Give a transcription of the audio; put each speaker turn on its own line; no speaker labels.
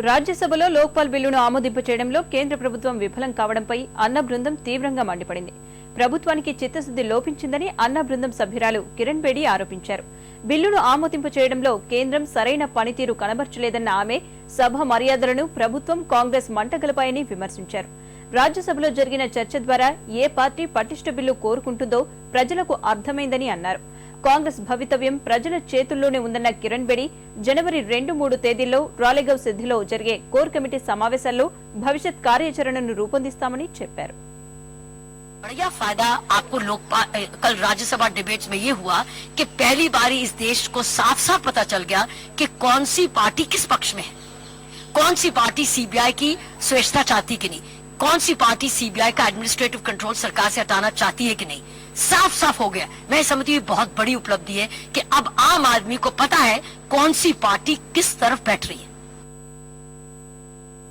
రాజ్యసభలో లోక్పాల్ బిల్లును ఆమోదింప చేయడంలో కేంద్ర ప్రభుత్వం విఫలం కావడంపై అన్న బృందం తీవ్రంగా మండిపడింది. ప్రభుత్వానికి చిత్తశుద్ది లోపించిందని అన్న బృందం సభ్యురాలు కిరణ్ బేడి ఆరోపించారు. బిల్లును ఆమోదింప చేయడంలో కేంద్రం సరైన పనితీరు కనబర్చలేదన్న ఆమె సభ మర్యాదలను ప్రభుత్వం కాంగ్రెస్ మంటగలపాయని విమర్శించారు. రాజ్యసభలో జరిగిన చర్చ ద్వారా ఏ పార్టీ పటిష్ట బిల్లు కోరుకుంటుందో ప్రజలకు అర్థమైందని అన్నారు. కాంగ్రెస్ భవితవ్యం ప్రజల చేతుల్లోనే ఉందన్న కిరణ్ బేడి జనవరి రెండు మూడు తేదీల్లో రాలేగవ్ సిద్ధిలో జరిగే కోర్ కమిటీ సమావేశాల్లో భవిష్యత్ కార్యాచరణను రూపొందిస్తామని చెప్పారు
बढ़िया फायदा आपको लोकपाल अ, कल राज्यसभा डिबेट्स में ये हुआ कि पहली बारी इस देश को साफ साफ पता चल गया कि कौन सी पार्टी किस पक्ष में है कौन सी पार्टी सीबीआई की स्वेच्छता चाहती कि नहीं कौन सी पार्टी सीबीआई का एडमिनिस्ट्रेटिव कंट्रोल सरकार से हटाना चाहती है कि नहीं? साफ़ साफ़ हो गया। मैं समझती हूँ बहुत बड़ी उपलब्धि है कि अब आम आदमी को पता है कौन सी पार्टी किस तरफ़ बैठ रही है।